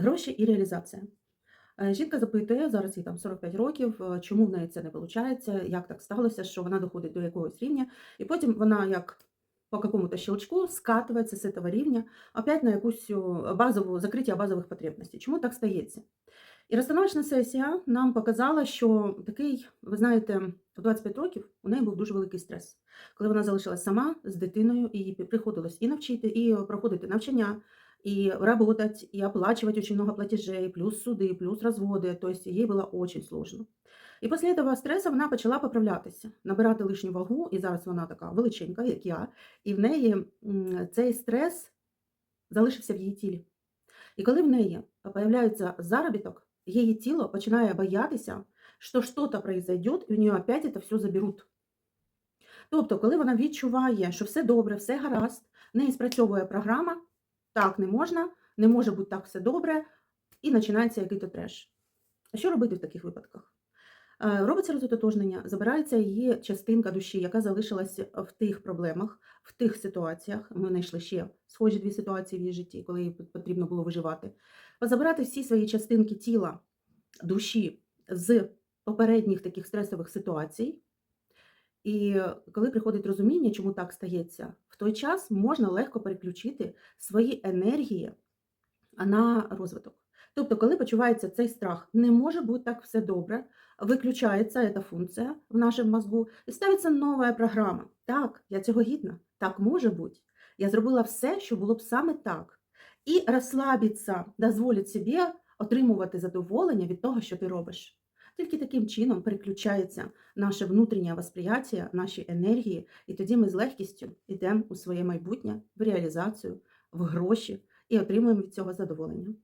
Гроші і реалізація. Е, Жінка запитує, зараз їй там 45 років, е, чому в неї це не виходить, як так сталося, що вона доходить до якогось рівня, і потім вона як по какому-то щелчку скатується з цього рівня опять на якусь базову закриття базових потребностей. Чому так стається? І розстановочна сесія нам показала, що такий, ви знаєте, в 25 років у неї був дуже великий стрес, коли вона залишилась сама з дитиною, і приходилось і навчити, і проходити навчання, и работать, и оплачивать очень много платежей, плюс суды, плюс разводы. То есть ей было очень сложно. І після этого стресу вона почала поправлятися, набирати лишню вагу, і зараз вона така величенька, як я, і в неї м, цей стрес залишився в її тілі. І коли в неї появляється заробіток, її тіло починає боятися, що щось произойдет, і у нее опять это все заберуть. Тобто, коли вона відчуває, що все добре, все гаразд, в неї спрацьовує програма, так не можна, не може бути так все добре, і починається який-то треш. А що робити в таких випадках? Е, Робиться розототожнення, забирається її частинка душі, яка залишилася в тих проблемах, в тих ситуаціях. Ми знайшли ще схожі дві ситуації в її житті, коли їй потрібно було виживати. Позабирати всі свої частинки тіла, душі з попередніх таких стресових ситуацій. І коли приходить розуміння, чому так стається, в той час можна легко переключити свої енергії на розвиток. Тобто, коли почувається цей страх, не може бути так все добре, виключається ця функція в нашому мозку і ставиться нова програма. Так, я цього гідна, так може бути. Я зробила все, що було б саме так. І розслабитися, дозволить собі отримувати задоволення від того, що ти робиш. Тільки таким чином переключається наше внутрішнє восприяття, наші енергії, і тоді ми з легкістю йдемо у своє майбутнє, в реалізацію, в гроші і отримуємо від цього задоволення.